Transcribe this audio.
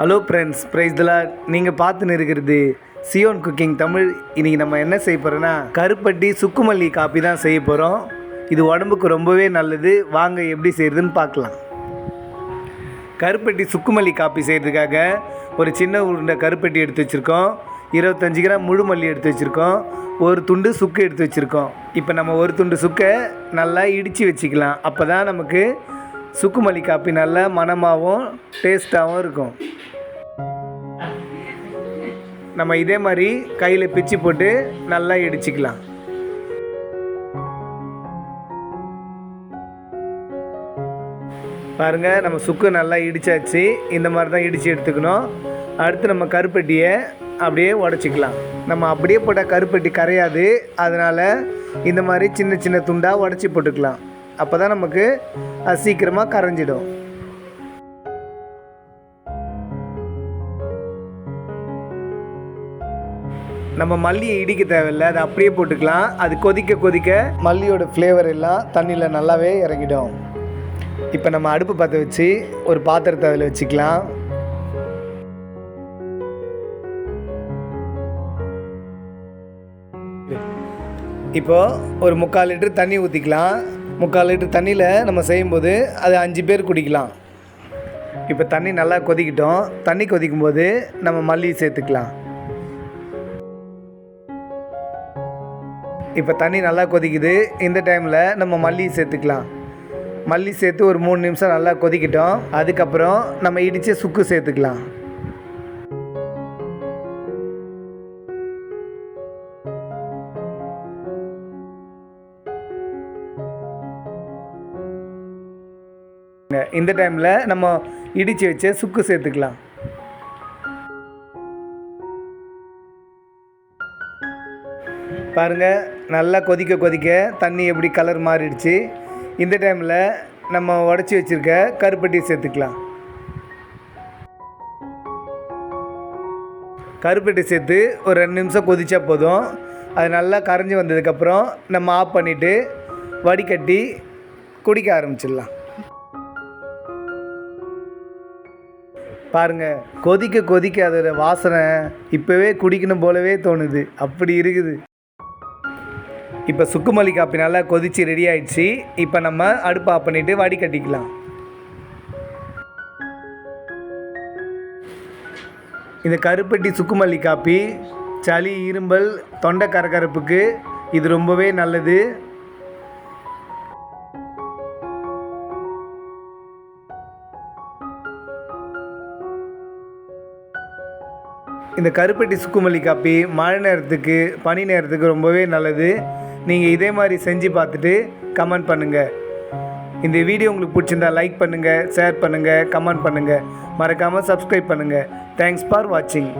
Hello friends price தலா நீங்கள் பார்த்துன்னு இருக்கிறது சியோன் குக்கிங் தமிழ் இன்றைக்கி நம்ம என்ன செய்ய போகிறோன்னா கருப்பட்டி சுக்குமல்லி காப்பி தான் செய்ய போகிறோம் இது உடம்புக்கு ரொம்பவே நல்லது. வாங்க எப்படி செய்கிறதுன்னு பார்க்கலாம். கருப்பட்டி சுக்குமல்லி காப்பி செய்கிறதுக்காக ஒரு சின்ன உருண்டை கருப்பட்டி எடுத்து வச்சுருக்கோம். இருபத்தஞ்சி கிராம் முழு மல்லி எடுத்து வச்சுருக்கோம். ஒரு துண்டு சுக்கு எடுத்து வச்சுருக்கோம். இப்போ நம்ம ஒரு துண்டு சுக்கை நல்லா இடித்து வச்சுக்கலாம். அப்போ தான் நமக்கு சுக்குமல்லி காப்பி நல்லா மணமாகவும் டேஸ்ட்டாகவும் இருக்கும். நம்ம இதே மாதிரி கையில் பிச்சு போட்டு நல்லா இடிச்சிக்கலாம். பாருங்கள் நம்ம சுக்கு நல்லா இடிச்சாச்சு. இந்த மாதிரி தான் இடித்து எடுத்துக்கணும். அடுத்து நம்ம கருப்பட்டியை அப்படியே உடச்சிக்கலாம். நம்ம அப்படியே போட்டால் கருப்பட்டி கரையாது. அதனால் இந்த மாதிரி சின்ன சின்ன துண்டாக உடச்சி போட்டுக்கலாம். அப்போ தான் நமக்கு அது சீக்கிரமாக கரைஞ்சிடும். நம்ம மல்லியை இடிக்க தேவையில்லை அதை அப்படியே போட்டுக்கலாம். அது கொதிக்க கொதிக்க மல்லியோட ஃப்ளேவர் எல்லாம் தண்ணியில் நல்லாவே இறங்கிடும். இப்போ நம்ம அடுப்பு பற்ற வச்சு ஒரு பாத்திரத்தை அதில் வச்சுக்கலாம். இப்போது ஒரு முக்கால் லிட்டர் தண்ணி ஊற்றிக்கலாம் முக்கால் லிட்டர் தண்ணியில் நம்ம செய்யும்போது அது அஞ்சு பேர் குடிக்கலாம். இப்போ தண்ணி நல்லா கொதிக்கிட்டோம். தண்ணி கொதிக்கும் போது நம்ம மல்லி சேர்த்துக்கலாம். இப்போ தண்ணி நல்லா கொதிக்குது. இந்த டைமில் நம்ம மல்லி சேர்த்துக்கலாம். மல்லி சேர்த்து ஒரு மூணு நிமிஷம் நல்லா கொதிக்கிட்டோம். அதுக்கப்புறம் நம்ம இடித்த சுக்கு சேர்த்துக்கலாம். இந்த டைமில் நம்ம இடித்து வச்ச சுக்கு சேர்த்துக்கலாம். பாருங்கள் நல்லா கொதிக்க கொதிக்க தண்ணி எப்படி கலர் மாறிடுச்சு. இந்த டைமில் நம்ம உடச்சி வச்சுருக்க கருப்பட்டி சேர்த்துக்கலாம். கருப்பட்டி சேர்த்து ஒரு ரெண்டு நிமிஷம் கொதிச்சா போதும். அது நல்லா கரைஞ்சி வந்ததுக்கப்புறம் நம்ம ஆஃப் பண்ணிவிட்டு வடிகட்டி குடிக்க ஆரம்பிச்சிடலாம். பாருங்கள் கொதிக்க கொதிக்க அதோட வாசனை இப்போவே குடிக்கணும் போலவே தோணுது. அப்படி இருக்குது. இப்போ சுக்குமல்லி காப்பி நல்லா கொதித்து ரெடி ஆயிடுச்சு. இப்போ நம்ம அடுப்பு ஆஃப் பண்ணிவிட்டு வடிகட்டிக்கலாம் இந்த கருப்பட்டி சுக்குமல்லி காப்பி சளி இரும்பல் தொண்டை கரகரப்புக்கு இது ரொம்பவே நல்லது. இந்த கருப்பட்டி சுக்குமல்லி காப்பி மழை நேரத்துக்கு பனி நேரத்துக்கு ரொம்பவே நல்லது. நீங்கள் இதே மாதிரி செஞ்சு பார்த்துட்டு கமெண்ட் பண்ணுங்கள் இந்த வீடியோ உங்களுக்கு பிடிச்சிருந்தா லைக் பண்ணுங்கள் ஷேர் பண்ணுங்கள் கமெண்ட் பண்ணுங்கள் மறக்காமல் சப்ஸ்கிரைப் பண்ணுங்கள் தேங்க்ஸ் ஃபார் வாட்சிங்